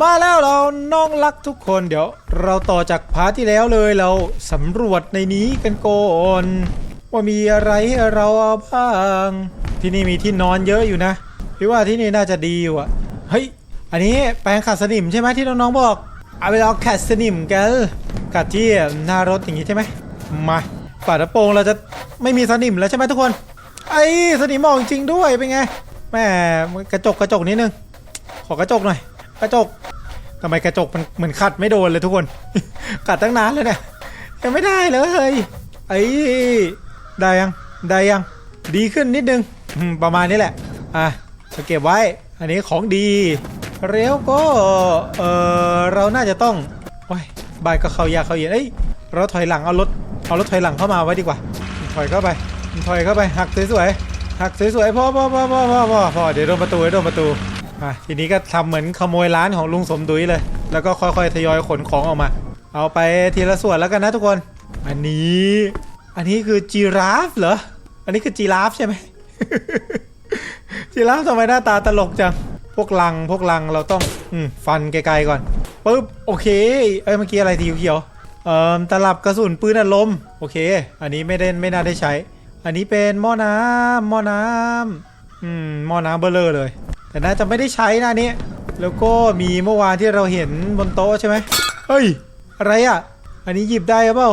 มาแล้วเราน้องรักทุกคนเดี๋ยว เราต่อจากพาร์ทที่แล้วเลยเราสำรวจในนี้กันก่อนว่ามีอะไรให้เราเอาบ้าง ที่นี่มีที่นอนเยอะอยู่นะพี่ว่าที่นี่น่าจะดีอยู่อะเฮ้ยอันนี้แปรงขัดสนิมใช่ไหมที่น้องๆบอกเอาไปลองขัดสนิมกันกัดที่หน้ารถอย่างนี้ใช่ไหมมาฝากระโปรงเราจะไม่มีสนิมแล้วใช่ไหมทุกคน ไอ้สนิมออกจริงด้วยเป็นไงแม่กระจกกระจกนิดนึงขอกระจกหน่อย กระจกทำไมกระจกมันเหมือนขัดไม่โดนเลยทุกคน ขัดตั้งนานเลยเนี่ยยังไม่ได้เลยไอ้ได้ยังได้ยังดีขึ้นนิดนึงประมาณนี้แหละอะจะเก็บไว้ อันนี้ของดีแล้วก็เออเราน่าจะต้องโอ้ยบายก็เขายาเขาเย็นเอ้ยเราถอยหลังเอารถเอารถถอยหลังเข้ามาไว้ดีกว่า ถอยเข้าไป ถอยเข้าไปหักสวยๆหักสวยๆพอพอพอพอพอพอเดี๋ยวโดนประตูเดี๋ยวโดนประตู อะทีนี้ก็ทำเหมือนขโมยร้านของลุงสมดุยเลย แล้วก็ค่อยๆทยอยขนของออกมา เอาไปทีละส่วนแล้วกันนะทุกคน อันนี้ อันนี้คือจีราฟเหรอ อันนี้คือจีราฟใช่ไหมจีราฟทำไมหน้าตาตลกจัง พวกลังพวกลังเราต้องอืฟันไกลๆก่อนปึ๊บโอเค เอ้ยเมื่อกี้อะไรทีเขียวเอ่อตลับกระสุนปืนอัดลมโอเค อันนี้ไม่ได้ไม่น่าได้ใช้ อันนี้เป็นหม้อน้ำหม้อน้ำอืมหม้อน้ำเบลเลอร์เลย แต่น่าจะไม่ได้ใช้นะนี้ แล้วก็มีเมื่อวานที่เราเห็นบนโต๊ะใช่ไหมเฮ้ย อะไรอะ อันนี้หยิบได้หรือเปล่า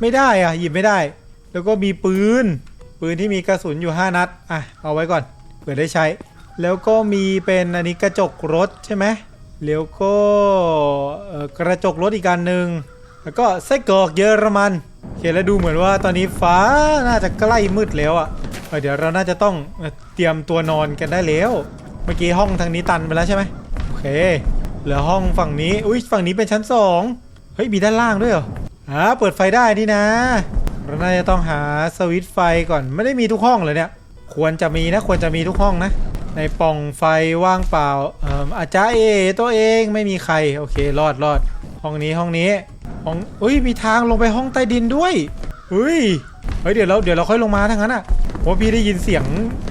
ไม่ได้อะ หยิบไม่ได้ แล้วก็มีปืน ปืนที่มีกระสุนอยู่ 5 นัด อะ เอาไว้ก่อน เผื่อได้ใช้ แล้วก็มีเป็นอันนี้กระจกรถใช่ไหมแล้วก็กระจกรถอีกการหนึ่ง แล้วก็ไส้กรอกเยอรมันโอเคแล้วดูเหมือนว่าตอนนี้ฟ้าน่าจะใกล้มืดแล้วอะ่ะ เดี๋ยวเราน่าจะต้องเตรียมตัวนอนกันได้แล้ว มื่อกี้ห้องทางนี้ตันไปแล้วใช่ไหมโอเค เหลือห้องฝั่งนี้ อุ้ยฝั่งนี้เป็นชั้นสองเฮ้ย มีด้านล่างด้วยเหรออ่าเปิดไฟได้นี่นะเราน่าจะต้องหาสวิตช์ไฟก่อน ไม่ได้มีทุกห้องเลยเนี่ย ควรจะมีนะ ควรจะมีทุกห้องนะ ในป่องไฟว่างเปล่าเอ่ออาจารย์เอตัวเองไม่มีใคร โอเค รอดรอด ห้องนี้ห้องนี้ ห้อง อุ้ย มีทางลงไปห้องใต้ดินด้วยอุ้ย เฮ้ยเดี๋ยวเราเดี๋ยวเราค่อยลงมาทั้งนั้นอะเพราพี่ได้ยินเสียง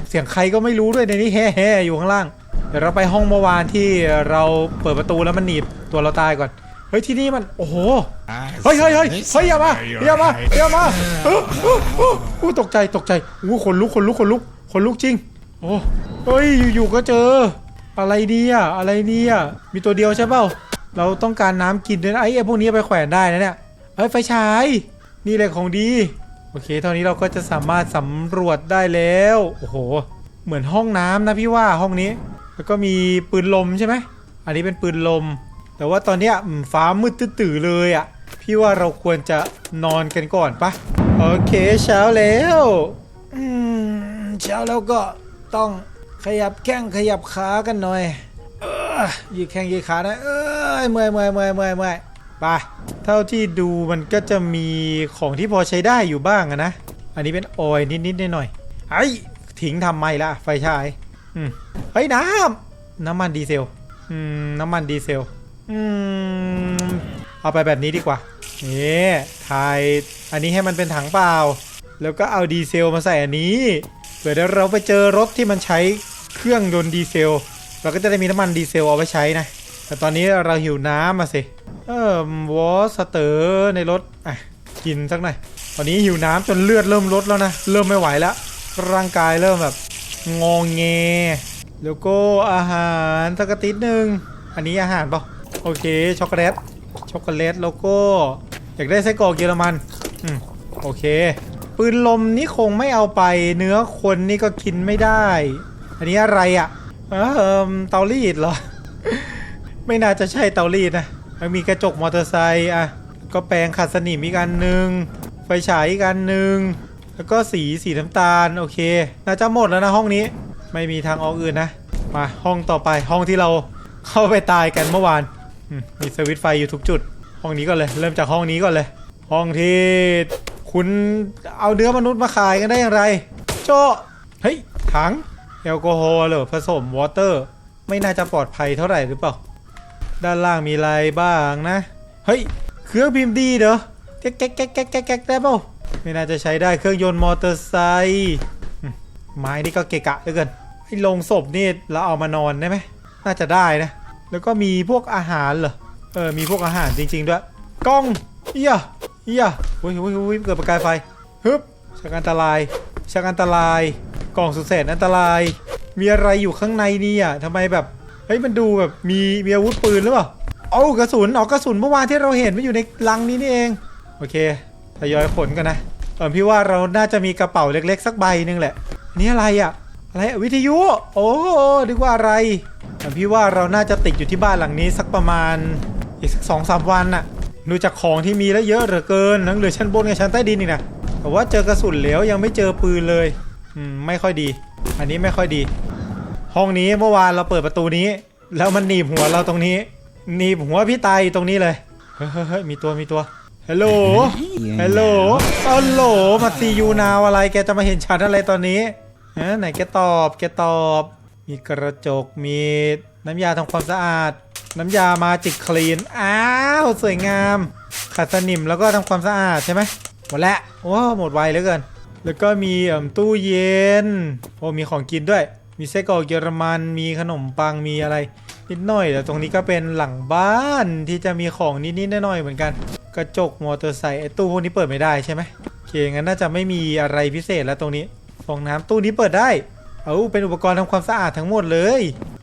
เสียงใครก็ไม่รู้ด้วยในนี้แฮ่แฮ่ๆอยู่ข้างล่าง เดี๋ยวเราไปห้องเมื่อวานที่เราเปิดประตูแล้วมันหนีบตัวเราตายก่อน เฮ้ยที่นี่มันโอ้โห เฮ้ยเฮ้ยเฮ้ยเฮ้ยอย่ามาอย่ามาอย่ามาอู้ตกใจตกใจอู้ขนลุกขนลุกขนลุกขนลุกจริง โอ้เฮ้ยอยู่ๆก็เจอ อะไรเนี่ยอะไรเนี่ยมีตัวเดียวใช่เปล่าเราต้องการน้ำกินด้วยนะไอ้ไอ้พวกนี้ไปแขวนได้นะเนี่ยเฮ้ยไฟฉายนี่แหละของดี อเคเท่านี้เราก็จะสามารถสำรวจได้แล้ว โอ้โห เหมือนห้องน้ำนะพี่ว่าห้องนี้ แล้วก็มีปืนลมใช่ไหม อันนี้เป็นปืนลม แต่ว่าตอนนี้ฟ้ามืดตื้อเลยอะ่ะ พี่ว่าเราควรจะนอนกันก่อนปะโอเคเช้าแล้วอืมเช้าแล้วก็ต้องขยับแข้งขยับขากันหน่อยออยืดแข้งยืดขาหนะเอ้ยเมื่อยเมื่อยเมื่อยเมื่อยเมื่อย ไปเท่าที่ดูมันก็จะมีของที่พอใช้ได้อยู่บ้างอะนะ อันนี้เป็นออยนิดๆหน่อยๆไอ้ยทิ้งทำไมล่ะ ไฟฉายอืมเฮ้ยน้ำน้ำมันดีเซลอืมน้ำมันดีเซลอืมเอาไปแบบนี้ดีกว่านี่ถ่ายอันนี้ให้มันเป็นถังเปล่า แล้วก็เอาดีเซลมาใส่อันนี้เผื่อเดี๋ยวเราไปเจอรถที่มันใช้เครื่องยนต์ดีเซล เราก็จะได้มีน้ำมันดีเซลเอาไว้ใช้นะ แต่ตอนนี้เราหิวน้ำมาสิ เออวอสเตอร์ในรถอะกินสักหน่อยตอนนี้หิวน้ำจนเลือดเริ่มลดแล้วนะ เริ่มไม่ไหวแล้ว ร่างกายเริ่มแบบ งองแงแล้วก็อาหารสักติดหนึ่งอันนี้อาหารปล่าโอเคช็อกโกแลตช็อกโกแลตแล้วก็อยากได้ไส้กรอกเยอรมันอืมโอเค ปืนลมนี่คงไม่เอาไป เนื้อคนนี่ก็กินไม่ได้ อันนี้อะไรอะ่ะเออเตารีดเหรอ ไม่น่าจะใช่เตารีดนะ มันมีกระจกมอเตอร์ไซค์อะ ก็แปรงขัดสนิมอีกอันหนึ่งไฟฉายอีกอันหนึ่งแล้วก็สีสีน้ำตาลโอเคน่าจะหมดแล้วนะห้องนี้ไม่มีทางออกอื่นนะมาห้องต่อไปห้องที่เราเข้าไปตายกันเมื่อวานมีสวิตไฟอยู่ทุกจุด ห้องนี้ก่อนเลย เริ่มจากห้องนี้ก่อนเลย ห้องที่คุณเอาเนื้อมนุษย์มาขายกันได้อย่างไร โจเฮ้ยถังแอลกอฮอล์เหรอผสมวอเตอร์ ไม่น่าจะปลอดภัยเท่าไหร่หรือเปล่า ด้านล่างมีอะไรบ้างนะ เฮ้ย เครื่องพิมพ์ดีเด้อแก๊กแก๊กแก๊กแก๊กแก๊กแก๊กได้เปล่าไม่น่าจะใช้ได้เครื่องยนต์มอเตอร์ไซค์ไม้นี่ก็เกะกะเหลือเกินไอ้ลงศพนี่เราเอามานอนได้ไหมน่าจะได้นะ แล้วก็มีพวกอาหารเหรอเออมีพวกอาหารจริง ๆ ด้วยกล้องเอียเอียอุ้ยอุ้ยอุ้ยเกิดประกายไฟฮึบชักอันตรายชักอันตราย กล่องสุดแสนอันตราย มีอะไรอยู่ข้างในนี่อะทำไมแบบ เฮ้ยมันดูแบบมีมีอาวุธปืนหรือเปล่าเอากระสุนเอากระสุนเมื่อวานที่เราเห็นมันอยู่ในลังนี้นี่เอง โอเคทยอยขนกันนะเออพี่ว่าเราน่าจะมีกระเป๋าเล็กๆ สักใบหนึงแหละ นี่อะไรอะ อะไรวิทยุ โอ้นึกว่าอะไรแต่พี่ว่าเราน่าจะติดอยู่ที่บ้านหลังนี้สักประมาณอีกสักสองสามวันน่ะดูจากของที่มีแล้วเยอะเหลือเกินนังเหลือชั้นบนกับชั้นใต้ดินนี่นะแต่ว่าเจอกระสุนแล้วยังไม่เจอปืนเลยอืมไม่ค่อยดี อันนี้ไม่ค่อยดี ห้องนี้เมื่อวานเราเปิดประตูนี้ แล้วมันหนีบหัวเราตรงนี้หนีบหัวพี่ตายตรงนี้เลยเฮ้ยมีตัวมีตัวฮัลโหลฮัลโหลฮัลโหลมาซียูนาวอะไรแกจะมาเห็นฉันอะไรตอนนี้ฮะไหนแกตอบแกตอบ มีกระจกมีน้ำยาทำความสะอาด น้ำยามาจิกคลีนอ้าวสวยงามขัดสนิมแล้วก็ทำความสะอาดใช่ไหมหมดแล้วโอ้หมดไวเหลือเกิน แล้วก็มีตู้เย็นโอ้มีของกินด้วย มีไส้กรอกเยอรมัน มีขนมปัง มีอะไรนิดหน่อย แต่ตรงนี้ก็เป็นหลังบ้านที่จะมีของนิดๆหน่อยๆเหมือนกัน กระจกมอเตอร์ไซค์ไอ้ตู้พวกนี้เปิดไม่ได้ใช่ไหมโอเคงั้นน่าจะไม่มีอะไรพิเศษแล้วตรงนี้ฟองน้ำตู้นี้เปิดได้ เอาเป็นอุปกรณ์ทำความสะอาดทั้งหมดเลย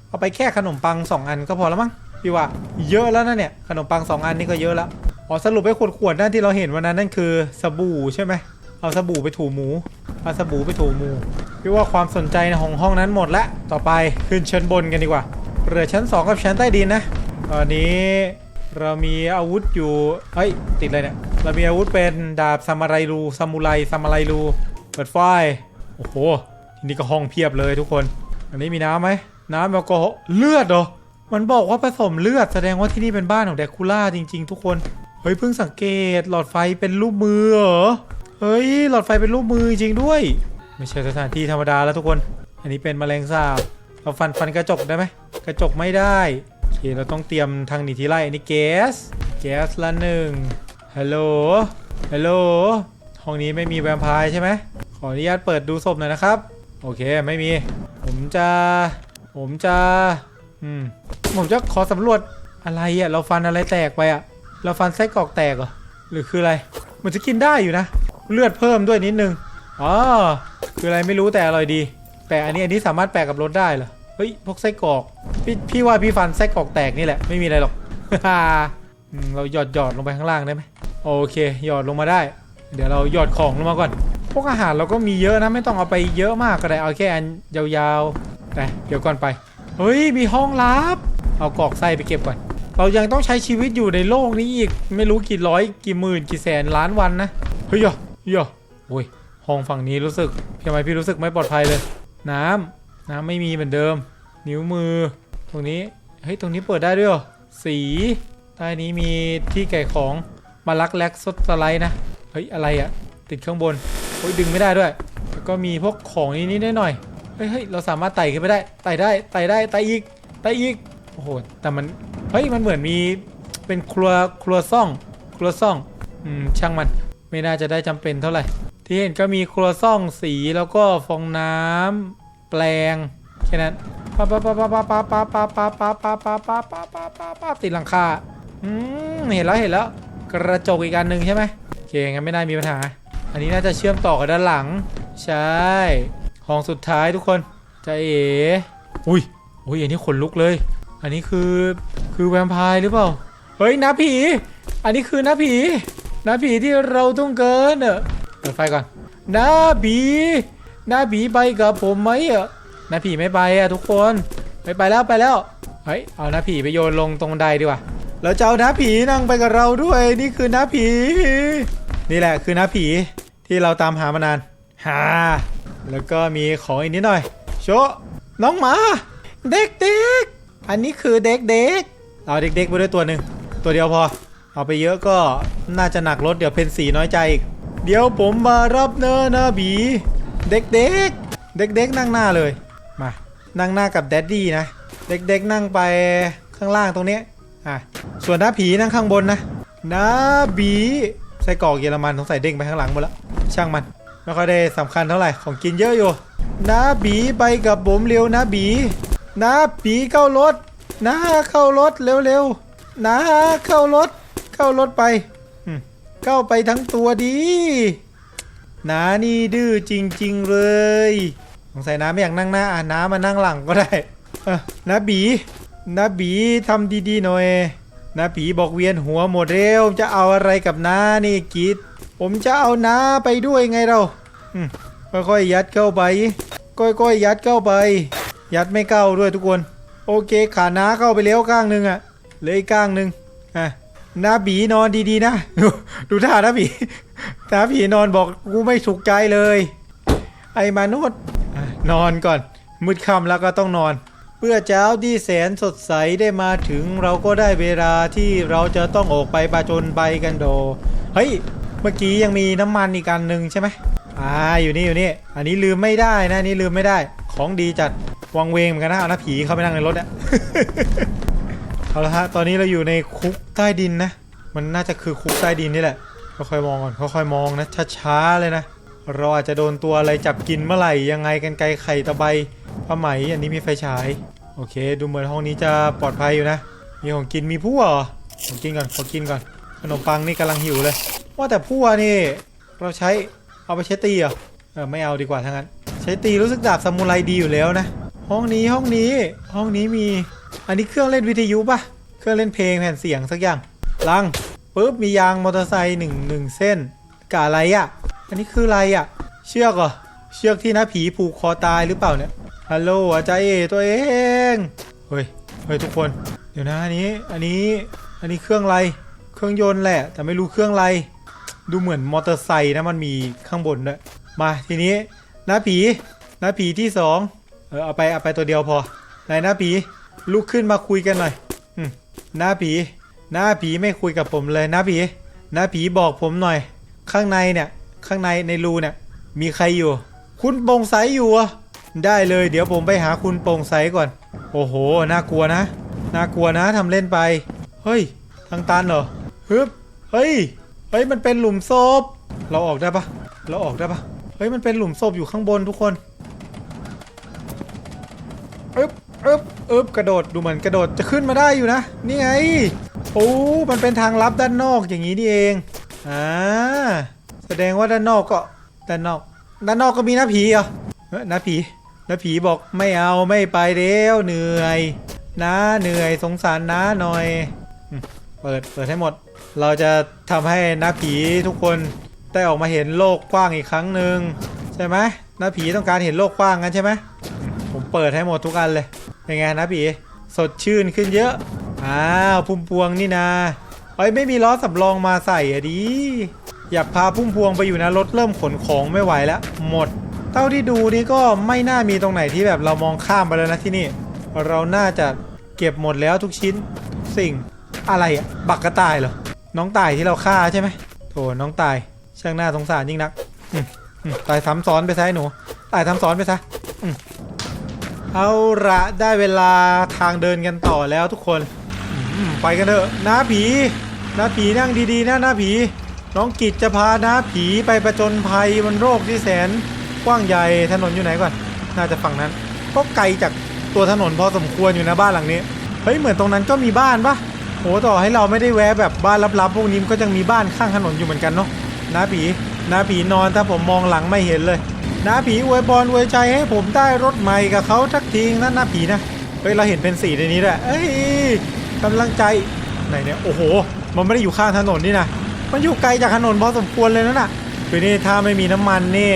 เอาไปแค่ขนมปัง 2 อันก็พอแล้วมั้งพี่ว่าเยอะแล้วนะเนี่ยขนมปัง 2 อันนี่ก็เยอะแล้วอ๋อสรุปไปขวดๆนั่นที่เราเห็นวันนั้นนั่นคือสบู่ใช่ไหมเอาสบู่ไปถูหมู เอาสบู่ไปถูมูพี่ว่าความสนใจของห้องนั้นหมดละต่อไปขึ้นชั้นบนกันดีกว่าเหลือชั้น 2 กับชั้นใต้ดินนะ ตอนนี้เรามีอาวุธอยู่เฮ้ยติดเลยเนี่ยเรามีอาวุธเป็นดาบซามูไรรูซามูไรซามูไรรูเปิดไฟโอ้โหทีนี้ก็ห้องเพียบเลยทุกคน อันนี้มีน้ำไหมน้ำแอลกอฮอล์เลือดเหรอมันบอกว่าผสมเลือดแสดงว่าที่นี่เป็นบ้านของแดกคูล่าจริง ๆ ทุกคน เฮ้ยเพิ่งสังเกตหลอดไฟเป็นรูปมือเหรอ ฮ้ย หลอดไฟเป็นรูปมือจริงด้วย ไม่ใช่สถานที่ธรรมดาแล้วทุกคน อันนี้เป็นแมลงสาบ เราฟันฟันกระจกได้ไหม กระจกไม่ได้โอเคเราต้องเตรียมทางหนีทีไล่อันนี้แก๊ส แก๊สละหนึ่งฮัลโหล ฮัลโหล ห้องนี้ไม่มีแวมไพร์ใช่ไหม ขออนุญาตเปิดดูศพหน่อยนะครับ โอเค ไม่มี ผมจะ ผมจะ อืม ผมจะขอสำรวจอะไรอะ่ะ เราฟันอะไรแตกไปอะ่ะ เราฟันไส้กรอกแตกเหรอ หรือคืออะไร มันจะกินได้อยู่นะ เลือดเพิ่มด้วยนิดนึงอ๋อคืออะไรไม่รู้แต่อร่อยดี แต่อันนี้อันนี้สามารถแปะกับรถได้เหรอเฮ้ยพวกไส้กรอกพี่พี่ว่าพี่ฟันไส้กรอกแตกนี่แหละไม่มีอะไรหรอกเราหยอดหยอดลงไปข้างล่างได้ไหมโอเค หยอดลงมาได้ เดี๋ยวเราหยอดของลงมาก่อน พวกอาหารเราก็มีเยอะนะไม่ต้องเอาไปเยอะมากก็ได้เอาแค่อันยาวๆแต่เดี๋ยวก่อนไปเฮ้ยมีห้องลับ เอากรอกไส้ไปเก็บก่อน เรายังต้องใช้ชีวิตอยู่ในโลกนี้อีกไม่รู้กี่ร้อยกี่หมื่นกี่แสนล้านวันนะเฮ้ย เหรอเฮ้ยเหรอโอ้ยห้องฝั่งนี้รู้สึกทำไมพี่รู้สึกไม่ปลอดภัยเลย น้ำน้ำไม่มีเหมือนเดิม นิ้วมือ ตรงนี้เฮ้ยตรงนี้เปิดได้ด้วยเหรอสีใต้นี้มีที่ไก่ของมาลักแล็กสดสไลด์นะเฮ้ยอะไรอะติดข้างบนโอ้ยดึงไม่ได้ด้วยแล้วก็มีพวกของนิดนิดหน่อยเฮ้ยเฮ้ยเราสามารถไต่ขึ้นไปได้ไต่ได้ไต่ได้ไต่อีกไต่อีกโอ้โหแต่มันเฮ้ยมันเหมือนมีเป็นครัวครัวซ่อง ครัวซ่องอืมช่างมัน ไม่น่าจะได้จำเป็นเท่าไหร่ ที่เห็นก็มีครัวซ่องสีแล้วก็ฟองน้ำแปลงแค่นั้นป๊าป๊าป๊าป๊าป๊าป๊าป๊าป๊าป๊าป๊าป๊าป๊าป๊าป๊าป๊าป๊าติดหลังคาอืมเห็นแล้วเห็นแล้ว กระจกอีกอันหนึ่งใช่ไหมโอเคงั้นไม่น่ามีปัญหา อันนี้น่าจะเชื่อมต่อกับด้านหลัง ใช่ห้องสุดท้ายทุกคนจะเอ๋อุ้ยอุ้ยอันนี้ขนลุกเลย อันนี้คือคือแวมไพร์หรือเปล่าเฮ้ยน้าผี อันนี้คือน้าผี น้าผีที่เราต้องเกินเนอะเปิดไฟก่อนน้าผีน้าผีไปกับผมไหมอะน้าผีไม่ไปอะทุกคนไม่ไปแล้วไปแล้วเฮ้ยเอาน้าผีไปโยนลงตรงบันไดดีกว่าเราจะเอาน้าผีนั่งไปกับเราด้วยนี่คือน้าผี นี่แหละคือน้าผีที่เราตามหามานานหาแล้วก็มีของอีกนิดหน่อย โชน้องหมา เด็กๆอันนี้คือเด็กๆเอาเด็กๆไปด้วยตัวหนึ่งตัวเดียวพอ เอาไปเยอะก็น่าจะหนักรถเดี๋ยวเพนสีน้อยใจอีก เดี๋ยวผมมารับเนอะนะบี เด็กๆ เด็กๆ นั่งหน้าเลย มา นั่งหน้ากับแดดดี้นะ เด็กๆ นั่งไปข้างล่างตรงนี้ อะ ส่วนน้าผีนั่งข้างบนนะน้าบีไส้กรอกเยอรมันสงสัยเด้งไปข้างหลังหมดแล้ว ช่างมัน ไม่ค่อยได้สำคัญเท่าไหร่ ของกินเยอะอยู่น้าบีไปกับผมเร็วนะบีน้าบีเข้ารถนาเข้ารถเร็วๆนาเข้ารถ เข้ารถไป เข้าไปทั้งตัวดีนานี่ดื้อจริง ๆ เลยสงสัยน้าไม่อยากนั่งหน้าอะน้ามานั่งหลังก็ได้เออนาบีนาบีทำดีๆหน่อยนาบีบอกเวียนหัวหมดเร็วจะเอาอะไรกับน้านี่กิดผมจะเอาน้าไปด้วยไงเราค่อยๆยัดเข้าไปค่อยๆยัดเข้าไป ยัดไม่เข้าด้วยทุกคน โอเคขาน้าเข้าไปแล้วข้างหนึ่งอะเลยข้างหนึ่งอะ น้าบีนอนดีๆนะ ดูดูท่าน้าบีน้าบีนอนบอกกูไม่ถูกใจเลย ไอ้มนุษย์อะนอนก่อน มืดค่ำแล้วก็ต้องนอน เพื่อเจ้าที่แสนสดใสได้มาถึงเราก็ได้เวลาที่เราจะต้องออกไปประจนไปกันโด เฮ้ย เมื่อกี้ยังมีน้ำมันอีกอันหนึ่งใช่ไหมอ่าอยู่นี่อยู่นี่ อันนี้ลืมไม่ได้นะนนี้ลืมไม่ได้ ของดีจัดวังเวงเหมือนกันนะเอาหน้าผีเข้าไปนั่งในรถอะ เอาละฮะ ตอนนี้เราอยู่ในคุกใต้ดินนะ มันน่าจะคือคุกใต้ดินนี่แหละ ค่อยๆมองก่อน ค่อยๆมองนะ ช้าๆเลยนะ เราอาจจะโดนตัวอะไรจับกินเมื่อไหร่ ยังไงกันไกลไข่ตะไบผ้าไหม อันนี้มีไฟฉาย โอเค ดูเหมือนห้องนี้จะปลอดภัยอยู่นะ มีของกิน มีพั่วเหรอของกินก่อน ขอกินก่อน ขนมปังนี่กำลังหิวเลย ว่าแต่พั่วนี่ เราใช้ เอาไปใช้ตีเหรอ เออ ไม่เอาดีกว่าทั้งนั้น ใช้ตีรู้สึกดาบซามูไรดีอยู่แล้วนะ ห้องนี้ ห้องนี้ ห้องนี้มี อันนี้เครื่องเล่นวิทยุปะเครื่องเล่นเพลงแผ่นเสียงสักอย่าง ลังปุ๊บมียางมอเตอร์ไซค์หนึ่งหนึ่งเส้นกะอะไรอะ่ะ อันนี้คืออะไรอะ่ะ เชือกเหรอ เชือกที่นะผีผูกคอตายหรือเปล่าเนี่ย ฮัลโหลอาจารย์เอตัวเอง เฮ้ย เฮ้ยทุกคน เดี๋ยวนะอันนี้ อันนี้ อันนี้เครื่องอะไร เครื่องยนต์แหละ แต่ไม่รู้เครื่องอะไร ดูเหมือนมอเตอร์ไซค์นะมันมีข้างบนด้วย มาทีนี้น้าผีน้าผีที่สองเออเอาไปเอาไปตัวเดียวพอไหนน้าผี ลุกขึ้นมาคุยกันหน่อยอืมน้าผี หน้าผีไม่คุยกับผมเลยน้าผี หน้าผีบอกผมหน่อย ข้างในเนี่ย ข้างในในรูเนี่ย มีใครอยู่ คุณโปร่งใสอยู่เหรอได้เลย เดี๋ยวผมไปหาคุณโปร่งใสก่อน โอ้โห น่ากลัวนะ น่ากลัวนะทำเล่นไป เฮ้ย ทางตันเหรอฮึบเฮ้ย เฮ้ย มันเป็นหลุมศพ เราออกได้ปะเราออกได้ปะเฮ้ย มันเป็นหลุมศพอยู่ข้างบนทุกคนอึ๊บ อึบอึบกระโดดดูเหมือนกระโดดจะขึ้นมาได้อยู่นะ นี่ไงโอ้มันเป็นทางลับด้านนอกอย่างนี้นี่เองอ่าแสดงว่าด้านนอกก็ด้านนอก ด้านนอกก็มีหน้าผีเหรอเฮ้ยหน้าผีหน้าผีบอกไม่เอาไม่ไปเร็วเหนื่อยนะเหนื่อยสงสารนะหน่อย เปิดเปิดให้หมด เราจะทำให้หน้าผีทุกคนได้ออกมาเห็นโลกกว้างอีกครั้งหนึ่งใช่ไหมหน้าผีต้องการเห็นโลกกว้างกันใช่ไหมอืมผมเปิดให้หมดทุกอันเลย เป็นไงน้าผีสดชื่นขึ้นเยอะ อ้าวพุ่มพวงนี่นาเอ้ไม่มีล้อสำรองมาใส่อะดิ อยากพาพุ่มพวงไปอยู่นะรถเริ่มขนของไม่ไหวแล้ว หมด เท่าที่ดูนี่ก็ไม่น่ามีตรงไหนที่แบบเรามองข้ามไปแล้วนะที่นี่ เราน่าจะเก็บหมดแล้วทุกชิ้นทุกสิ่ง อะไรอะบักกระต่ายเหรอ น้องต่ายที่เราฆ่าใช่ไหมโถน้องต่าย ช่างน่าสงสารยิ่งนักตายซ้ำซ้อนไปซะไอ้หนู ตายซ้ำซ้อนไปซะ เอาละได้เวลาทางเดินกันต่อแล้วทุกคนไปกันเถอะน้าผีน้าผีนั่งดีๆนะน้าผี น้องกิจจะพาน้าผีไปประจนภัยบนโรคที่แสน กว้างใหญ่ถนนอยู่ไหนก่อน น่าจะฝั่งนั้น ก็ไกลจากตัวถนนพอสมควรอยู่นะบ้านหลังนี้เฮ้ยเหมือนตรงนั้นก็มีบ้านปะโหต่อให้เราไม่ได้แวะแบบบ้านลับๆพวกนี้ก็ยังมีบ้านข้างถนนอยู่เหมือนกันเนาะน้าผีน้าผีนอนถ้าผมมองหลังไม่เห็นเลย น้าผีอวยบอลอวยใจให้ผมได้รถใหม่กับเขาทักทีนะน้าผีนะ เฮ้ยเราเห็นเป็นสีในนี้ด้วยเอ้ยกำลังใจไหนเนี่ยโอ้โห มันไม่ได้อยู่ข้างถนนนี่นะมันอยู่ไกลจากถนนพอสมควรเลยนะน่ะคือนี่ถ้าไม่มีน้ำมันนี่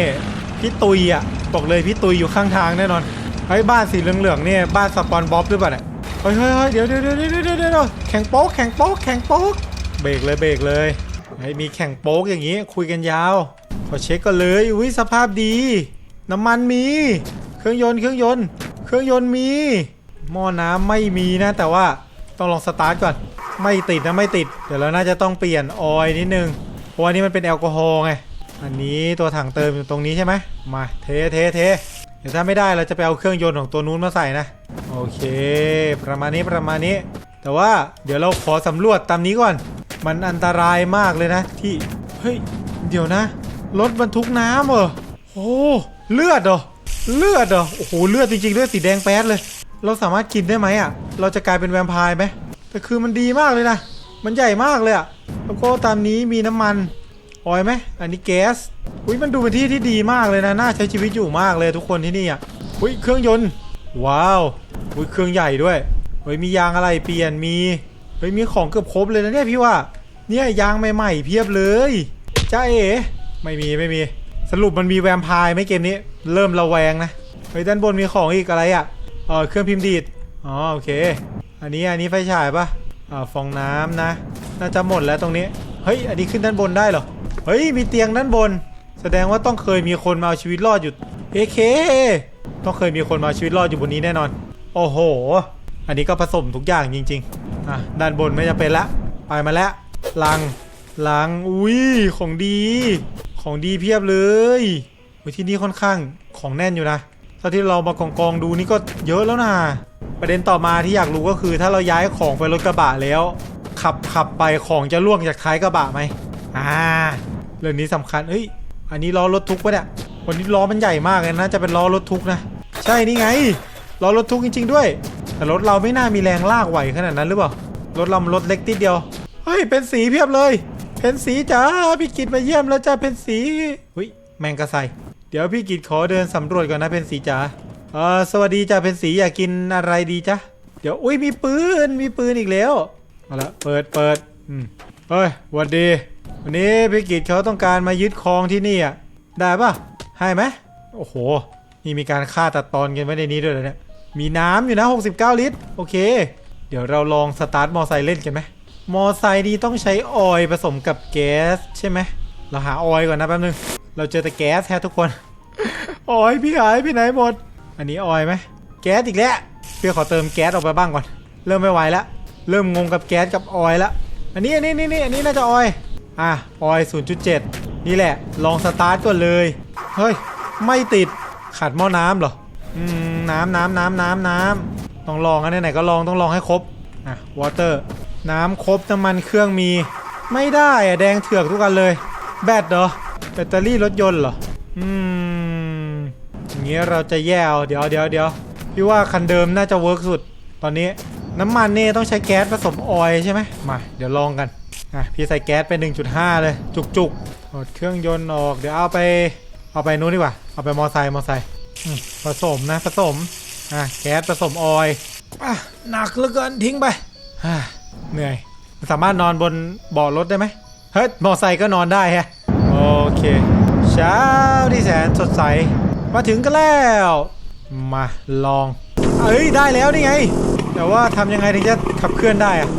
พี่ตุยอะบอกเลยพี่ตุยอยู่ข้างทางแน่นอนไอ้ยบ้านสีเหลืองๆเนี่ยบ้านสปอนบ๊อบหรือเปล่าเนี่ยเฮ้ยเฮ้ยเฮ้ยเดี๋ยวเดี๋ยวเดี๋ยวเดี๋ยวเดี๋ยวเดี๋ยวแข่งโป๊กแข่งโป๊กแข่งโป๊กเบรกเลยเบรกเลยไอ้ยมีแข่งโป๊กอย่างงี้คุยกันยาว ขอเช็คก่อนเลยอุ้ยสภาพดี น้ำมันมี เครื่องยนต์เครื่องยนต์ เครื่องยนต์มี หม้อน้ำไม่มีนะ แต่ว่าต้องลองสตาร์ทก่อน ไม่ติดนะไม่ติด เดี๋ยวเราน่าจะต้องเปลี่ยนออยล์นิดนึง เพราะว่านี่มันเป็นแอลกอฮอล์ไง อันนี้ตัวถังเติมอยู่ตรงนี้ใช่ไหมมาเทเทเทเดี๋ยวถ้าไม่ได้เราจะไปเอาเครื่องยนต์ของตัวนู้นมาใส่นะ โอเค ประมาณนี้ประมาณนี้ แต่ว่าเดี๋ยวเราขอสำรวจตามนี้ก่อน มันอันตรายมากเลยนะ ที่ เฮ้ย เดี๋ยวนะ รถบรรทุกน้ำเหรอโอ้เลือดเหรอเลือดเหรอโอ้โหเลือดจริงๆเลือดสีแดงแป๊ดเลย เราสามารถกินได้ไหมอะ เราจะกลายเป็นแวมไพร์ไหมแต่คือมันดีมากเลยนะมันใหญ่มากเลยอะแล้วก็ตามนี้มีน้ำมันออยไหมอันนี้แก๊สอุ้ยมันดูเป็นที่ที่ดีมากเลยนะน่าใช้ชีวิตอยู่มากเลยทุกคนที่นี่อะอุ้ยเครื่องยนต์ว้าวอุ้ยเครื่องใหญ่ด้วยเฮ้ยมียางอะไรเปลี่ยนมีเฮ้ยมีของเกือบครบเลยนะเนี่ยพี่ว่า เนี่ยยางใหม่ๆเพียบเลยจ้าเอ๋ ไม่มีไม่มี สรุปมันมีแวมไพร์ไหมเกมนี้ เริ่มระแวงนะ เฮ้ยด้านบนมีของอีกอะไรอะเออเครื่องพิมพ์ดีด อ๋อโอเค อันนี้อันนี้ไฟฉายปะอ่าฟองน้ำนะ น่าจะหมดแล้วตรงนี้ เฮ้ยอันนี้ขึ้นด้านบนได้เหรอ เฮ้ยมีเตียงด้านบน แสดงว่าต้องเคยมีคนมาเอาชีวิตรอดอยู่เอเคต้องเคยมีคนมาเอาชีวิตรอดอยู่บนนี้แน่นอน โอ้โห อันนี้ก็ผสมทุกอย่างจริงๆอะด้านบนไม่จะเป็นละ ไปมาแล้วลังลัง อุ้ยของดี ของดีเพียบเลยอุ้ยที่นี่ค่อนข้างของแน่นอยู่นะถ้าที่เรามากองกองๆดูนี่ก็เยอะแล้วนะ ประเด็นต่อมาที่อยากรู้ก็คือ ถ้าเราย้ายของไปรถกระบะแล้ว ขับขับไปของจะล่วงจากท้ายกระบะไหมอ่าเรื่องนี้สำคัญเอ้ยอันนี้ล้อรถทุกข์ปะเนี่ยวันนี้ล้อมันใหญ่มากเลยนะจะเป็นล้อรถทุกข์นะ ใช่นี่ไงล้อรถทุกข์จริง ๆ ด้วย แต่รถเราไม่น่ามีแรงลากไหวขนาดนั้นหรือเปล่ารถเรารถเล็กติดเดียวเฮ้ยเป็นสีเพียบเลย เพนสีจ้าพี่กิตมาเยี่ยมแล้วจ้าเพนสีหุยแมงกะไซเดี๋ยวพี่กิตขอเดินสำรวจก่อนนะเพนสีจ้าเออสวัสดีจ้าเพนสีอยากกินอะไรดีจ้าเดี๋ยวอุ้ยมีปืนมีปืนอีกแล้วเอาละเปิดเปิดอืมเฮ้ยวัดดี วันนี้พี่กิตเขาต้องการมายึดครองที่นี่อะได้ปะให้ไหมโอ้โหนี่มีการฆ่าตัดตอนกันไว้ในนี้ด้วยเหรอเนี่ยมีน้ำอยู่นะ 69 ลิตร โอเค เดี๋ยวเราลองสตาร์ทมอไซค์เล่นกันไหม มอไซค์นี่ต้องใช้ออยผสมกับแก๊สใช่ไหม เราหาออยก่อนนะแป๊บนึง เราเจอแต่แก๊สแท้ทุกคน ออยพี่หายไปไหนหมด อันนี้ออยไหม แก๊สอีกแล้ว เพี่อขอเติมแก๊สออกไปบ้างก่อน เริ่มไม่ไหวแล้ว เริ่มงงกับแก๊สกับออยล์แล้วอันนี้อันนี้นี่นี่อันนี้น่าจะออย อะออยล์0.7 นี่แหละ ลองสตาร์ทก่อนเลย เฮ้ย ไม่ติด ขาดหม้อน้ำเหรอ อืม น้ำน้ำน้ำน้ำน้ำต้องลองอันไหนๆก็ลองต้องลองให้ครบ อะวอเตอร์ น้ำครบน้ำมันเครื่องมี ไม่ได้อะแดงเถือกทุกกันเลย แบตเหรอ แบตเตอรี่รถยนต์เหรอ อืมอย่างเงี้ยเราจะแย่เอาเดี๋ยวเดี๋ยวเดี๋ยวพี่ว่าคันเดิมน่าจะเวิร์กสุด ตอนนี้น้ำมันนี่ต้องใช้แก๊สผสมออยใช่ไหมมา เดี๋ยวลองกันอะพี่ใส่แก๊สไป 1.5 เลย จุกจุกๆถอดเครื่องยนต์ออก เดี๋ยวเอาไปเอาไปนู้นดีกว่า เอาไปมอไซค์มอไซค์ผสมนะผสมอะแก๊สผสมออยอะหนักเหลือเกินทิ้งไปฮ่า เหนื่อย สามารถนอนบนเบาะรถได้ไหมเฮ้ยมอไซค์ก็นอนได้ฮะโอเค เช้าที่แสนสดใส มาถึงกันแล้ว มาลอง เอ้ยได้แล้วนี่ไง แต่ว่าทำยังไงถึงจะขับเคลื่อนได้อะ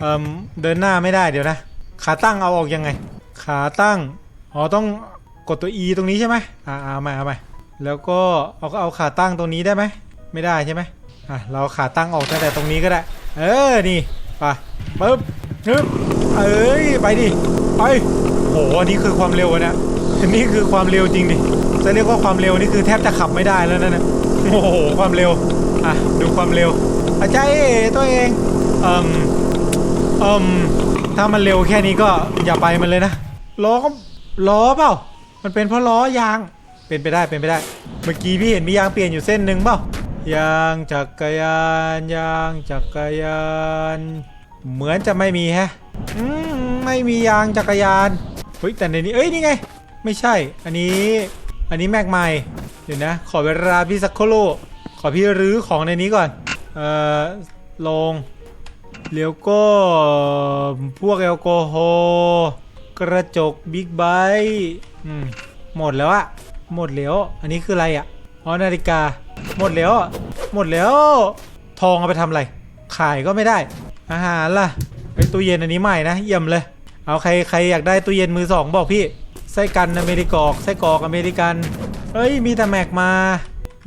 เอิมเดินหน้าไม่ได้เดี๋ยวนะ ขาตั้งเอาออกยังไง ขาตั้ง อ๋อต้องกดตัว E ตรงนี้ใช่ไหมอ่าเอาใหม่เอาใหม่แล้วก็เอาเอาขาตั้งตรงนี้ได้ไหม ไม่ได้ใช่ไหมอะเราขาตั้งออกตั้งแต่ตรงนี้ก็ได้ เออ นี่ ไปปึ๊บปึ๊บเอ้ยไปดิไปโหอันนี้คือความเร็วอะเนี่ยนี่คือความเร็วจริงดิจะเรียกว่าความเร็วนี่คือแทบจะขับไม่ได้แล้วนะเนี่ยโอ้โหความเร็วอะดูความเร็วอาจารย์ตัวเองเอ่มเอ่มถ้ามันเร็วแค่นี้ก็อย่าไปมันเลยนะล้อก็ล้อเปล่า มันเป็นเพราะล้อยางเป็นไปได้เป็นไปได้ เมื่อกี้พี่เห็นมียางเปลี่ยนอยู่เส้นหนึ่งเปล่ายางจักรยานยางจักรยาน เหมือนจะไม่มีแฮะไม่มียางจักรยานเฮ้ยแต่ในนี้เอ้ยนี่ไง ไม่ใช่ อันนี้ อันนี้แม็กใหม่เดี๋ยวนะ ขอเวลาพี่สักโครู่ขอพี่รื้อของในนี้ก่อน เอ่อลงแล้วก็พวกแอลกอฮอล์กระจกบิ๊กไบค์หมดแล้วอะหมดแล้ว อันนี้คืออะไรอะอ๋อนาฬิกา หมดแล้ว หมดแล้ว ทองเอาไปทำอะไร ขายก็ไม่ได้ อาหารล่ะไอตู้เย็นอันนี้ใหม่นะเยี่ยมเลย เอาใครใครอยากได้ตู้เย็นมือสองบอกพี่ไส้กันอเมริกอกไส้กรอกอเมริกันเอ้ยมีแต่แม็กมา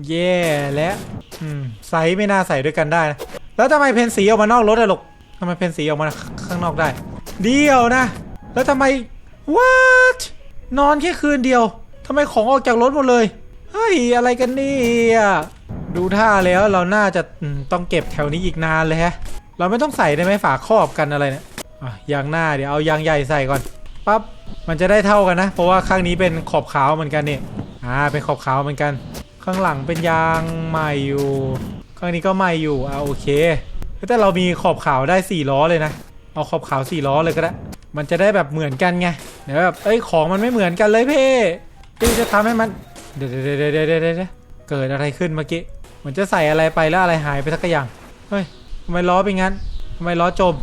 แย่แล้วอืมไซส์ไม่น่าใส่ด้วยกันได้นะแล้วทำไมเพนสีออกมานอกรถอะลูกทำไมเพนสีออกมาข้างนอกได้ เดียวนะ แล้วทำไม what นอนแค่คืนเดียวทำไมของออกจากรถหมดเลยเฮ้ยอะไรกันเนี่ยดูท่าแล้วเราน่าจะต้องเก็บแถวนี้อีกนานเลยฮะ เราไม่ต้องใส่ได้ไหมฝาครอบกันอะไรเนี่ยอะยางหน้าเดี๋ยวเอายางใหญ่ใส่ก่อนปั๊บมันจะได้เท่ากันนะ เพราะว่าข้างนี้เป็นขอบขาวเหมือนกันนี่อ่าเป็นขอบขาวเหมือนกัน ข้างหลังเป็นยางใหม่อยู่ ข้างนี้ก็ไม่อยู่อะโอเคแต่เรามีขอบขาวได้สี่ล้อเลยนะเอาขอบขาวสี่ล้อเลยก็ได้มันจะได้แบบเหมือนกันไงเดี๋ยวแบบเอ้ยของมันไม่เหมือนกันเลยเพ่พี่จะทำให้มันเดี๋ยวเดี๋ยวเดี๋ยวเดี๋ยวเดี๋ยวเดี๋ยวเกิดอะไรขึ้นเมื่อกี้เหมือนจะใส่อะไรไปแล้วอะไรหายไปสักอย่างเฮ้ย ทำไมล้อเป็นงั้นทำไมล้อจม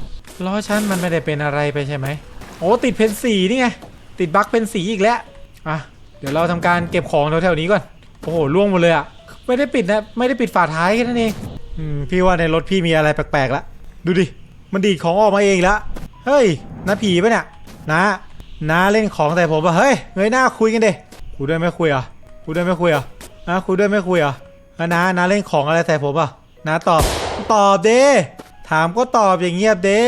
ล้อฉันมันไม่ได้เป็นอะไรไปใช่ไหมโอ้ติดเพนสีนี่ไง ติดบั๊กเป็นสีอีกแล้ว อะ เดี๋ยวเราทำการเก็บของแถวๆนี้ก่อน โอ้โหล่วงหมดเลยอะ ไม่ได้ปิดนะ ไม่ได้ปิดฝาท้ายแค่นั้นเองอืมพี่ว่าในรถพี่มีอะไรแปลกๆละ ดูดิ มันดีดของออกมาเองแล้วเฮ้ยน้าผีปะเนี่ยน้าน้าเล่นของแต่ผมปะเฮ้ยเงยหน้าคุยกันเดคุยด้วยไม่คุยอะคุยด้วยไม่คุยอะนะคุยด้วยไม่คุยอะน้าน้าเล่นของอะไรแต่ผมปะน้าตอบ ตอบเด้ถามก็ตอบอย่างเงียบเด้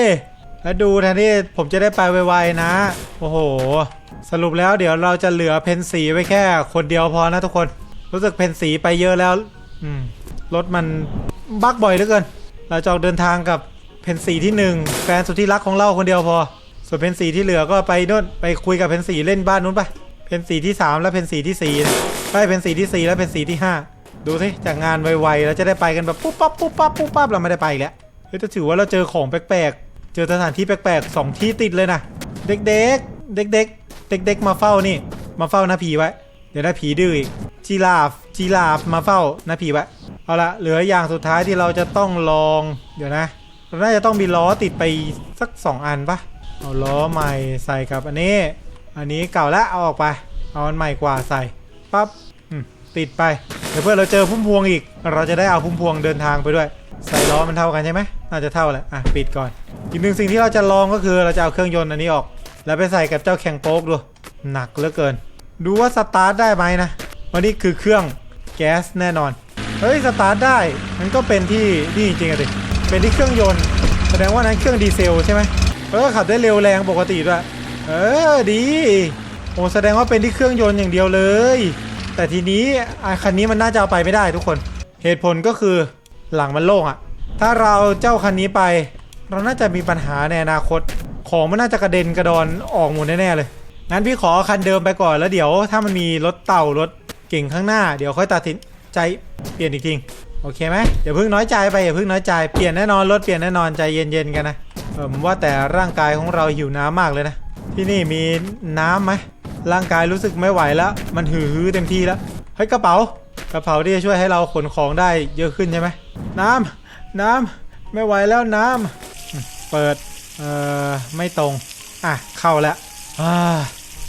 แล้วดูแทนที่ผมจะได้ไปไวๆนะ โอ้โห สรุปแล้วเดี๋ยวเราจะเหลือเพนสีไว้แค่ คนเดียวพอนะทุกคน รู้สึกเพนสีไปเยอะแล้วอืมรถมันบักบ่อยเหลือเกิน เราจะออกเดินทางกับเพนสีที่หนึ่งแฟนสุดที่รักของเราคนเดียวพอ ส่วนเพนสีที่เหลือก็ไปนู่นไปคุยกับเพนสีเล่นบ้านนู้นไปเพนสีที่สามและเพนสีที่สี่นะไปเพนสีที่สี่และเพนสีที่ห้า ดูสิจากงานไวๆเราจะได้ไปกันแบบปุ๊บปั๊บปุ๊บปั๊บปุ๊บปั๊บเราไม่ได้ไปแล้วเฮ้ยแต่ถือว่าเราเจอของแปลกๆ เจอสถานที่แปลกๆสองที่ติดเลยนะเด็กๆ เด็กๆ เด็ก ๆ มาเฝ้านี่ มาเฝ้าน้าผีไว้ เดี๋ยวน้ผีดื้ออีกจีราฟจีราฟมาเฝ้าน้าผีไว้เอาละเหลืออย่างสุดท้ายที่เราจะต้องลองเดี๋ยวนะเราน่าจะต้องมีล้อติดไปสัก 2 อันปะเอาล้อใหม่ใส่กับอันนี้ อันนี้เก่าแล้วเอาออกไป เอาอันใหม่กว่าใส่ปั๊บ ติดไป เดี๋ยวเพื่อเราเจอพุ่มพวงอีก เราจะได้เอาพุ่มพวงเดินทางไปด้วย ใส่ล้อมันเท่ากันใช่ไหมน่าจะเท่าแหละอะปิดก่อน อีกหนึ่งสิ่งที่เราจะลองก็คือเราจะเอาเครื่องยนต์อันนี้ออก แล้วไปใส่กับเจ้าแข่งโป๊กดูหนักเหลือเกิน ดูว่าสตาร์ทได้ไหมนะวันนี้คือเครื่องแก๊สแน่นอนเฮ้ยสตาร์ทได้มันก็เป็นที่นี่จริงๆอะดิเป็นที่เครื่องยนต์แสดงว่านั้นเครื่องดีเซลใช่ไหมเออขับได้เร็วแรงปกติด้วยเออดีโอ้แสดงว่าเป็นที่เครื่องยนต์อย่างเดียวเลย แต่ทีนี้อ้คันนี้มันน่าจะเอาไปไม่ได้ทุกคน เหตุผลก็คือหลังมันโล่งอะถ้าเราเจ้าคันนี้ไป เราน่าจะมีปัญหาในอนาคต ของมันน่าจะกระเด็นกระดอนออกหมดแน่ๆเลย งั้นพี่ขอคันเดิมไปก่อนแล้วเดี๋ยว ถ้ามันมีรถเต่ารถเก่งข้างหน้าเดี๋ยวค่อยตัดสินใจเปลี่ยนอีกทีโอเคไหมอย่าเพิ่งน้อยใจไปอย่าเพิ่งน้อยใจเปลี่ยนแน่นอนรถเปลี่ยนแน่นอนใจเย็นๆกันนะเออผมว่าแต่ร่างกายของเราหิวน้ำมากเลยนะ ที่นี่มีน้ำไหม ร่างกายรู้สึกไม่ไหวแล้ว มันหือเต็มที่แล้วเฮ้ยกระเป๋ากระเป๋าที่จะช่วยให้เราขนของได้เยอะขึ้นใช่ไหมน้ำน้ำไม่ไหวแล้วน้ำอืมเปิดเอ่อไม่ตรงอะเข้าแล้วอ่า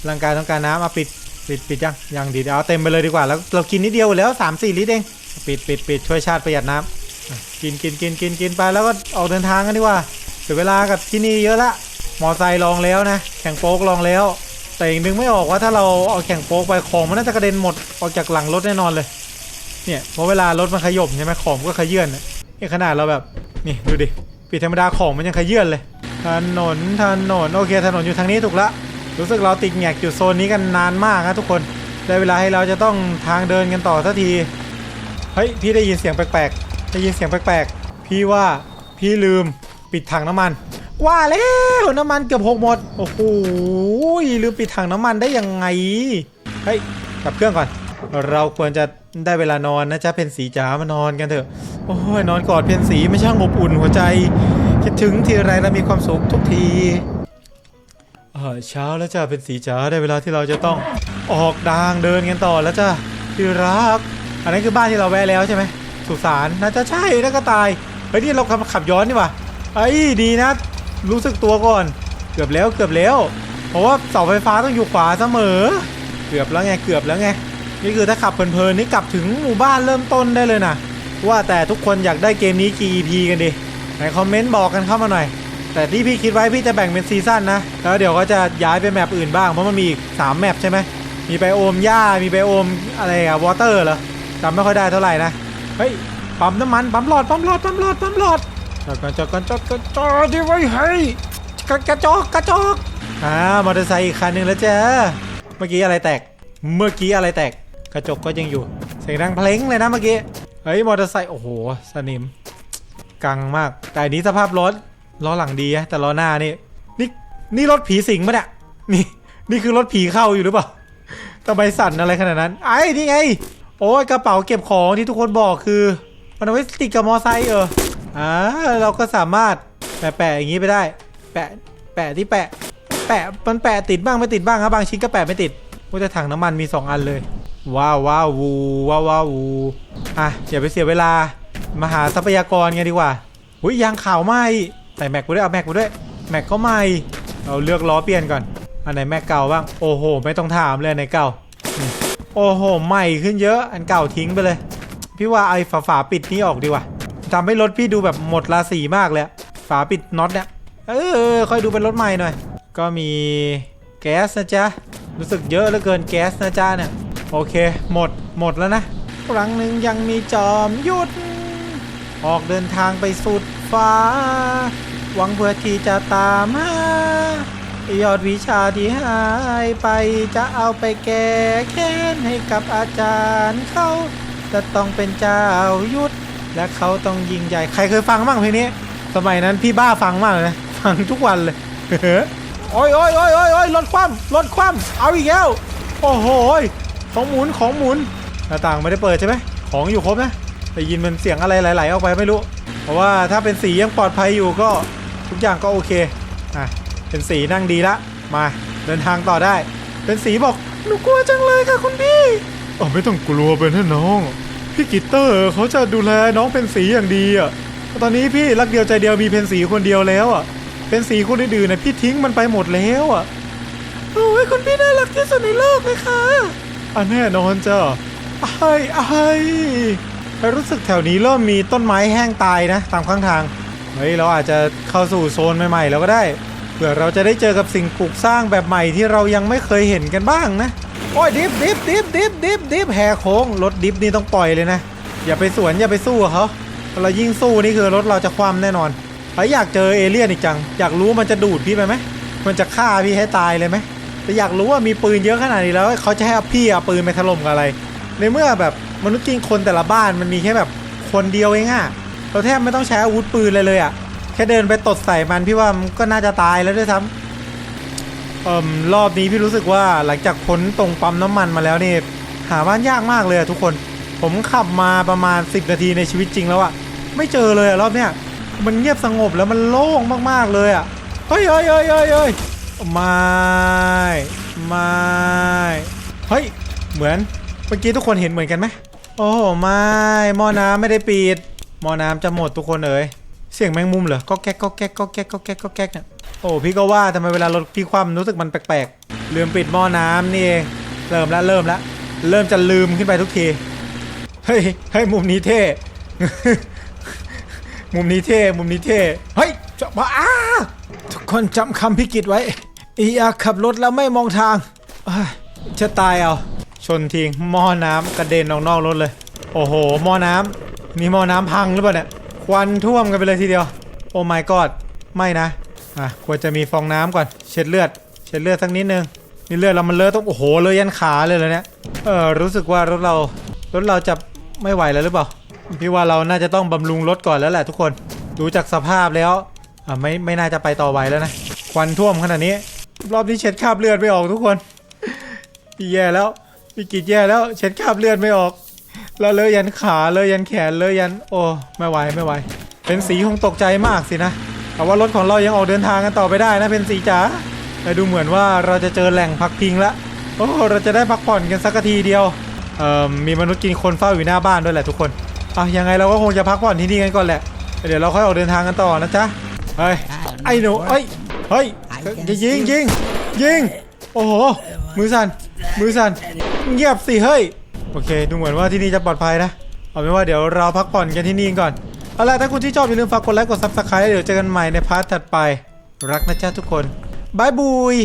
ร่างกายต้องการน้ำเอาปิดปิดปิดยังยังดีเอาเต็มไปเลยดีกว่าแล้วเรากินนิดเดียวแล้ว3ามสี่ลิตรเองปิดปิดปิดช่วยชาติประหยัดน้ำอะกินกินกินกินกินไปแล้วก็ออกเดินทางกันดีกว่าเสียเวลากับที่นี่เยอะละมอไซค์ลองแล้วนะแข่งโป๊กลองแล้ว แต่อีกนึงไม่ออกว่าถ้าเราเอาแข่งโป๊กไปของมันน่าจะกระเด็นหมดออกจากหลังรถแน่นอนเลย เนี่ยเพราะเวลารถมันขยบใช่ไหมของก็ขยื่นเนี่ยขนาดเราแบบนี่ดูดิปิดธรรมดาของมันยังขยื่นเลยถนนถนนโอเคถนนอยู่ทางนี้ถูกละรู้สึกเราติดแงกอยู่โซนนี้กันนานมากนะทุกคนได้เวลาให้เราจะต้องทางเดินกันต่อสักทีเฮ้ยพี่ได้ยินเสียงแปลกๆได้ยินเสียงแปลกๆพี่ว่าพี่ลืมปิดถังน้ำมัน ว่าแล้วน้ำมันเกือบหกหมด โอ้โหลืมปิดถังน้ำมันได้ยังไง เฮ้ยกลับเครื่องก่อน เราควรจะได้เวลานอนนะจ๊ะเพนสีจ๋ามานอนกันเถอะ โอ้ยนอนกอดเพนสีไม่ช่างอบอุ่นหัวใจ คิดถึงทีไรแล้วมีความสุขทุกทีเออเช้าแล้วจ้าเป็นสีจ๋าได้เวลาที่เราจะต้องออกดางเดินกันต่อแล้วจ้าที่รัก อันนั้คือบ้านที่เราแวะแล้วใช่ไหมสุสานน่าจะใช่แล้วก็ตายเฮ้ยนี่เราขับขย้อนนี่ว่าไอ้ดีนะ รู้สึกตัวก่อน เกือบแล้วเกือบแล้ว เพราะว่าเสาไฟฟ้าต้องอยู่ขวาเสมอ เกือบแล้วไงเกือบแล้วไงนี่คือถ้าขับเพลินๆนี่กลับถึงหมู่บ้านเริ่มต้นได้เลยนะว่าแต่ทุกคนอยากได้เกมนี้กี่ EP กันดิไหนคอมเมนต์บอกกันเข้ามาหน่อย แต่ที่พี่คิดไว้พี่จะแบ่งเป็นซีซั่นนะแล้วเดี๋ยวก็จะย้ายไปแมปอื่นบ้างเพราะมันมีอีก3แมปใช่ไหมมีไปโอมหญ้ามีไปโอมอะไรอะวอเตอร์เหรอจำไม่ค่อยได้เท่าไหร่นะเฮ้ยปั๊มน้ำมันปั๊มหลอดปั๊มหลอดปั๊มหลอดปั๊มหลอด จอดกันจอดกันจอดกันจอดดีไว้ให้กระกระจอกกระจอกอ่ามอเตอร์ไซค์อีกคันหนึ่งแล้วจ้าเมื่อกี้อะไรแตก เมื่อกี้อะไรแตก กระจกก็ยังอยู่เสียงดังเพลงเลยนะเมื่อกี้เฮ้ยมอเตอร์ไซค์โอ้โหสนิมกังมาก แต่อันนี้สภาพรถล้อหลังดีนะแต่ล้อหน้านี่นี่นี่รถผีสิงปะเนี่ยนี่นี่คือรถผีเข้าอยู่หรือเปล่าทำไมสั่นอะไรขนาดนั้น ไอ้นี่ไง โอ้ยกระเป๋าเก็บของที่ทุกคนบอกคือ มันเอาไว้ติดกับมอไซค์เออ อ่าเราก็สามารถแปะแปะอย่างนี้ไปได้ แปะแปะที่แปะ แปะมันแปะติดบ้างไม่ติดบ้างครับบางชิ้นก็แปะไม่ติดว่าจะถังน้ำมันมี 2 อันเลย ว้าวว้าววูว้าวว้าววูอะอย่าไปเสียเวลามาหาทรัพยากรกันดีกว่าอุ้ยยางขาวไหมใส่แม็กไปด้วยเอาแม็กไปด้วยแม็กก็ไหมเราเลือกล้อเปลี่ยนก่อนอันไหนแม็กเก่าบ้างโอ้โห ไม่ต้องถามเลยอันไหนเก่า โอ้โหใหม่ขึ้นเยอะอันเก่าทิ้งไปเลย พี่ว่าไอ้ฝาฝาปิดนี้ออกดีกว่า ทำให้รถพี่ดูแบบหมดราศีมากเลยฝาปิดน็อตเนี่ย เออค่อยดูเป็นรถใหม่หน่อย ก็มีแก๊สนะจ๊ะ รู้สึกเยอะเหลือเกินแก๊สนะจ๊ะเนี่ย โอเค หมดหมดแล้วนะ ครั้งหนึ่งยังมีจอมยุทธออกเดินทางไปสุดฟ้า หวังเพื่อที่จะตามหายอดวิชาที่หายไปจะเอาไปแก้แค้นให้กับอาจารย์เขาจะต้องเป็นเจ้ายุทธ และเขาต้องยิงใหญ่ใครเคยฟังบ้างเพลงนี้ สมัยนั้นพี่บ้าฟังมากเลยนะฟังทุกวันเลยโอ้ยโอ้ยโอ้ยโอ้ยโอ้ยรถคว่ำรถคว่ำเอาอีกแล้วโอ้โหของหมุนของหมุนหน้าต่างไม่ได้เปิดใช่ไหมของอยู่ครบนะได้ยินมันเสียงอะไรไหลๆออกไปไม่รู้ เพราะว่าถ้าเป็นสียังปลอดภัยอยู่ก็ทุกอย่างก็โอเคอะเป็นสีนั่งดีละมาเดินทางต่อได้ เป็นสีบอกหนูกลัวจังเลยค่ะคุณพี่อ๋อไม่ต้องกลัวเป็นท่น้อง พี่กิตเตอร์เขาจะดูแลน้องเป็นสีอย่างดีอะ ตอนนี้พี่รักเดียวใจเดียวมีเพนสีคนเดียวแล้วอะเป็นสีคนอื่นๆนะพี่ทิ้งมันไปหมดแล้วอะ โอ้ยคุณพี่น่ารักที่สุดในโลกเลยค่ะอันแน่นอนจ้ะไอ้ไอ้รู้สึกแถวนี้เริ่มมีต้นไม้แห้งตายนะ ตามข้างทาง เฮ้ยเราอาจจะเข้าสู่โซนใหม่ๆแล้วก็ได้ เผื่อเราจะได้เจอกับสิ่งปลูกสร้างแบบใหม่ที่เรายังไม่เคยเห็นกันบ้างนะ โอ้ยดิฟดิฟดิฟดิฟดิฟดิฟแหกโค้งรถดิฟนี่ต้องปล่อยเลยนะ อย่าไปสวนอย่าไปสู้เขาเรายิ่งสู้นี่คือรถเราจะคว่ำแน่นอนไอยอยากเจอเอเลี่ยนอีกจัง อยากรู้มันจะดูดพี่ไปไหมมันจะฆ่าพี่ให้ตายเลยไหมแต่อยากรู้ว่ามีปืนเยอะขนาดนี้แล้วเขาจะให้พี่เอาปืนไปถล่มกับอะไร ในเมื่อแบบมนุษย์กินคนแต่ละบ้านมันมีแค่แบบคนเดียวเองอะเราแทบไม่ต้องใช้อาวุธปืนเลยเลยอะแค่เดินไปตดใส่มันพี่ว่ามันก็น่าจะตายแล้วด้วยซ้ำ เอ่มรอบนี้พี่รู้สึกว่าหลังจากพ้นตรงปั๊มน้ำมันมาแล้วนี่หาบ้านยากมากเลยทุกคน ผมขับมาประมาณ 10 นาทีในชีวิตจริงแล้วอะไม่เจอเลยอะรอบเนี้ยมันเงียบสงบแล้วมันโล่งมากๆเลยอะเฮ้ยเฮ้ยเฮ้ยเฮ้ยเฮ้ยไม่ไม่เฮ้ยเหมือนเมื่อกี้ทุกคนเห็นเหมือนกันไหมโอ้ไม่หม้อน้ำไม่ได้ปิดหม้อน้ำจะหมดทุกคนเอ๋ยเสียงแมงมุมเหรอก็แก๊กก็แก๊กก็แก๊กก็แก๊กก็แก๊กเนี่ย โอ้พี่ก็ว่าทำไมเวลารถพี่คว่ำรู้สึกมันแปลกๆลืมปิดหม้อน้ำนี่เองเริ่มแล้วเริ่มแล้วเริ่มจะลืมขึ้นไปทุกทีเฮ้ยเฮ้ยมุมนี้เท่ มุมนี้เท่ มุมนี้เท่เฮ้ยจะมาอ้าทุกคนจำคำพิกิตไว้อีอาขับรถแล้วไม่มองทางจะตายเอาชนทิ้งหม้อน้ำกระเด็นออกนอกรถเลย โอ้โหหม้อน้ำมีหม้อน้ำพังหรือเปล่าเนี่ยควันท่วมกันไปเลยทีเดียว โอ้ my god ไม่นะ อะควรจะมีฟองน้ำก่อน เช็ดเลือด เช็ดเลือดสักนิดนึงนี่เลือดเรามันเลอะต้องโอ้โหเลยยันขาเลยเลยเนี่ยเออรู้สึกว่ารถเรารถเราจะไม่ไหวแล้วหรือเปล่าพี่ว่าเราน่าจะต้องบำรุงรถก่อนแล้วแหละทุกคนดูจากสภาพแล้วอะไม่ไม่น่าจะไปต่อไหวแล้วนะควันท่วมขนาดนี้ รอบนี้เช็ดคราบเลือดไม่ออกทุกคนพี่แย่แล้วพี่กิจแย่แล้วเช็ดคราบเลือดไม่ออกแล้วเลยยันขาเลยยันแขนเลยยันโอ้ไม่ไหวไม่ไหว เป็นสีคงตกใจมากสินะ แต่ว่ารถของเรายังออกเดินทางกันต่อไปได้นะเป็นสีจ๋าแต่ดูเหมือนว่าเราจะเจอแหล่งพักพิงละโอ้เราจะได้พักผ่อนกันสักทีเดียวเอ่อมีมนุษย์กินคนเฝ้าอยู่หน้าบ้านด้วยแหละทุกคนอะยังไงเราก็คงจะพักผ่อนที่นี่กันก่อนแหละ เดี๋ยวเราค่อยออกเดินทางกันต่อนะจ๊ะเฮ้ยไอ้หนูเอ้ยเฮ้ยจะยิงยิงยิงโอ้โหมือสั่นมือสั่นเงียบสิเฮ้ยโอเค ดูเหมือนว่าที่นี่จะปลอดภัยนะเอาเป็นว่าเดี๋ยวเราพักผ่อนกันที่นี่ก่อน เอาล่ะถ้าคุณที่ชอบอย่าลืมฝากกดไลค์กดซับสไครต์เดี๋ยวเจอกันใหม่ในพาร์ทถัดไป รักนะจ๊ะทุกคนบายบุย